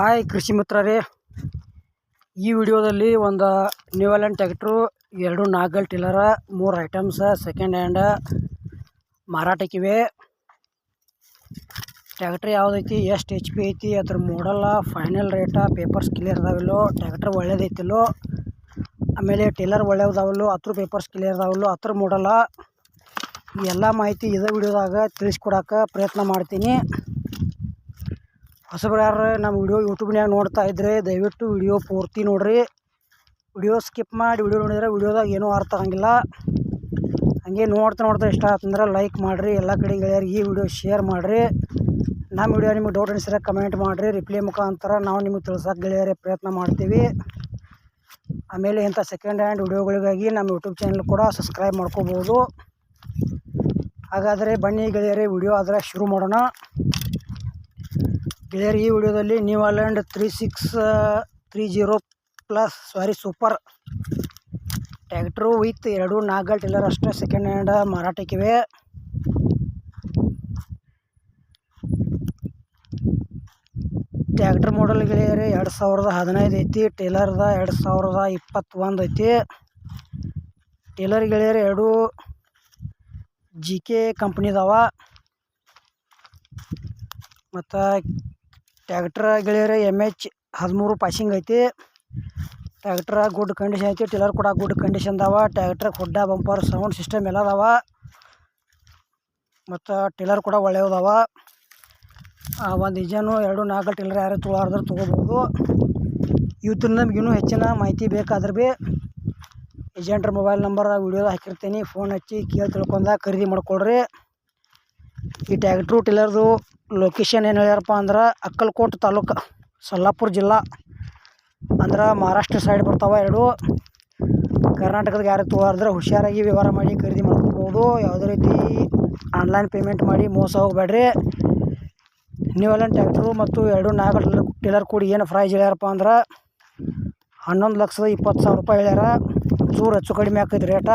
Hi ಕೃಷಿ ಮಿತ್ರರೇ. ಈ ವಿಡಿಯೋದಲ್ಲಿ ಒಂದು ನ್ಯೂವಲೆಂಟ್ ಟ್ಯಾಕ್ಟ್ರು ಎರಡು ನಾಗಲ್ ಟಿಲ್ಲರ ಮೂರು ಐಟಮ್ಸ ಸೆಕೆಂಡ್ ಹ್ಯಾಂಡ ಮಾರಾಟಕ್ಕಿವೆ. ಟ್ಯಾಕ್ಟ್ರ್ ಯಾವುದೈತಿ, ಎಷ್ಟು ಎಚ್ ಪಿ ಐತಿ, ಅದ್ರ model final rate papers clear ಅದಾವಿಲ್ಲೋ tractor ಒಳ್ಳೇದೈತಿಲ್ಲೋ, ಆಮೇಲೆ ಟಿಲ್ಲರ್ ಒಳ್ಳೆಯದಾವಲ್ಲೋ ಅದ್ರ ಪೇಪರ್ಸ್ ಕ್ಲಿಯರ್ ಅದಾವಲ್ಲೋ, ಹತ್ರ ಮೂಡಲ್ಲ ಎಲ್ಲ ಮಾಹಿತಿ ಇದೇ ವಿಡಿಯೋದಾಗ ತಿಳಿಸ್ಕೊಡಕ್ಕೆ ಪ್ರಯತ್ನ ಮಾಡ್ತೀನಿ. ಹೊಸಬ್ರು ನಮ್ಮ ವಿಡಿಯೋ ಯೂಟ್ಯೂಬ್ನ್ಯಾಗ ನೋಡ್ತಾ ಇದ್ದರೆ ದಯವಿಟ್ಟು ವಿಡಿಯೋ ಪೂರ್ತಿ ನೋಡಿರಿ. ವಿಡಿಯೋ ಸ್ಕಿಪ್ ಮಾಡಿ ವಿಡಿಯೋ ನೋಡಿದ್ರೆ ವಿಡಿಯೋದಾಗ ಏನೂ ಅರ್ಥ ಆಗಂಗಿಲ್ಲ. ಹಂಗೆ ನೋಡ್ತಾ ನೋಡ್ತಾ ಇಷ್ಟ ಆತಂದ್ರೆ ಲೈಕ್ ಮಾಡಿರಿ, ಎಲ್ಲ ಕಡೆ ಗೆಳೆಯರಿಗೆ ಈ ವಿಡಿಯೋ ಶೇರ್ ಮಾಡಿರಿ. ನಮ್ಮ ವಿಡಿಯೋ ನಿಮಗೆ ಡೌಟ್ ಅನಿಸಿದ್ರೆ ಕಮೆಂಟ್ ಮಾಡಿರಿ ರಿಪ್ಲೈ ಮುಖಾಂತರ ನಾವು ನಿಮಗೆ ತಿಳ್ಸೋಕೆ ಗೆಳೆಯರೇ ಪ್ರಯತ್ನ ಮಾಡ್ತೀವಿ. ಆಮೇಲೆ ಇಂಥ ಸೆಕೆಂಡ್ ಹ್ಯಾಂಡ್ ವಿಡಿಯೋಗಳಿಗಾಗಿ ನಮ್ಮ ಯೂಟ್ಯೂಬ್ ಚಾನಲ್ ಕೂಡ ಸಬ್ಸ್ಕ್ರೈಬ್ ಮಾಡ್ಕೋಬೋದು. ಹಾಗಾದರೆ ಬನ್ನಿ ಗೆಳೆಯರೇ, ವಿಡಿಯೋ ಆದರೆ ಶುರು ಮಾಡೋಣ. ಗೆಳೆಯರು, ಈ ವಿಡಿಯೋದಲ್ಲಿ New Holland three six three zero plus, sorry, super tractor with ಎರಡು ನಾಲ್ಕು ಟಿಲ್ಲರ್ ಅಷ್ಟೇ ಸೆಕೆಂಡ್ ಹ್ಯಾಂಡ್ ಮಾರಾಟಕ್ಕಿವೆ. ಟ್ಯಾಕ್ಟ್ರ್ ಮಾಡಲ್ ಗೆಳೆಯರು, ಎರಡು ಸಾವಿರದ ಹದಿನೈದು ಐತಿ, ಟೇಲರ್ದ ಎರಡು ಸಾವಿರದ ಇಪ್ಪತ್ತೊಂದು ಐತಿ. ಟೇಲರ್ ಗೆಳೆಯರು, ಎರಡು ಜಿ ಕೆ ಕಂಪ್ನಿದವ ಮತ್ತು ಟ್ಯಾಕ್ಟ್ರ ಗೆಳೆಯರ ಎಂ ಎಚ್ ಹದಿಮೂರು ಪಾಸಿಂಗ್ ಐತಿ. ಟ್ಯಾಕ್ಟ್ರ ಗುಡ್ ಕಂಡೀಷನ್ ಐತಿ ಟಿಲ್ಲರ್ ಕೂಡ ಗುಡ್ ಕಂಡೀಷನ್ ಅದಾವ tractor hood bumper sound system ಎಲ್ಲ ಅದಾವ ಮತ್ತು ಟಿಲ್ಲರ್ ಕೂಡ ಒಳ್ಳೆಯದಾವ ಒಂದು ಇಂಜನು ಎರಡು, ನಾಲ್ಕು ಟಿಲ್ಲರ್ ಯಾರು ತೊಗೊಳಾರ್ದ್ರೆ ತೊಗೋಬೋದು ಇವತ್ತಿನ ನಮ್ಗೆ ಇನ್ನೂ ಹೆಚ್ಚಿನ ಮಾಹಿತಿ ಬೇಕಾದ್ರೆ ಭೀ ಏಜೆಂಟ್ರ ಮೊಬೈಲ್ ನಂಬರ್ ವೀಡಿಯೋದ ಹಾಕಿರ್ತೀನಿ. ಫೋನ್ ಹಚ್ಚಿ ಕೇಳಿ ತಿಳ್ಕೊಂಡ ಖರೀದಿ ಮಾಡ್ಕೊಳ್ರಿ ಈ ಟ್ಯಾಕ್ಟ್ರು ಟಿಲ್ಲರ್ದು ಲೊಕೇಶನ್ ಏನು ಹೇಳ್ಯಾರಪ್ಪ ಅಂದ್ರೆ ಅಕ್ಕಲ್ಕೋಟ್ ತಾಲೂಕು ಸೊಲ್ಲಾಪುರ ಜಿಲ್ಲಾ. ಅಂದ್ರೆ ಮಹಾರಾಷ್ಟ್ರ ಸೈಡ್ ಬರ್ತಾವೆ ಎರಡು. ಕರ್ನಾಟಕದ ಯಾರು ತೊಗೊಳಾರ್ದ್ರೆ ಹುಷಾರಾಗಿ ವ್ಯವಹಾರ ಮಾಡಿ ಖರೀದಿ ಮಾಡ್ಕೋಬೋದು. ಯಾವುದೇ ರೀತಿ ಆನ್ಲೈನ್ ಪೇಮೆಂಟ್ ಮಾಡಿ ಮೋಸ ಹೋಗಬೇಡ್ರಿ. ನೀವೆಲ್ಲ ಟ್ಯಾಕ್ಟ್ರು ಮತ್ತು ಎರಡು ನಾಲ್ಕು ಟೇಲರ್ ಕೂಡಿ ಏನು ಪ್ರೈಸ್ ಹೇಳ್ಯಾರಪ್ಪ ಅಂದ್ರೆ ಹನ್ನೊಂದು ಲಕ್ಷದ ಇಪ್ಪತ್ತು ಸಾವಿರ ರೂಪಾಯಿ ಹೇಳ್ಯಾರ. ಚೂರು ಹೆಚ್ಚು ಕಡಿಮೆ ಆಕೈತಿ ರೇಟ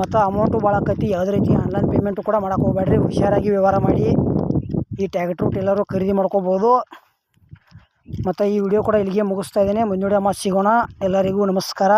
ಮತ್ತು ಅಮೌಂಟು ಭಾಳ ಆಕೈತಿ. ಯಾವುದೇ ರೀತಿ ಆನ್ಲೈನ್ ಪೇಮೆಂಟು ಕೂಡ ಮಾಡೋಕೆ ಹೋಗ್ಬೇಡ್ರಿ. ಹುಷಾರಾಗಿ ವ್ಯವಹಾರ ಮಾಡಿ ಈ ಟ್ಯಾಕ್ಟ್ರು ಟಿಲ್ಲರು ಖರೀದಿ ಮಾಡ್ಕೋಬೋದು. ಮತ್ತು ಈ ವಿಡಿಯೋ ಕೂಡ ಇಲ್ಲಿಗೆ ಮುಗಿಸ್ತಾ ಇದ್ದೀನಿ. ಮುಂದಿನ ಮತ್ತೆ ಸಿಗೋಣ. ಎಲ್ಲರಿಗೂ ನಮಸ್ಕಾರ.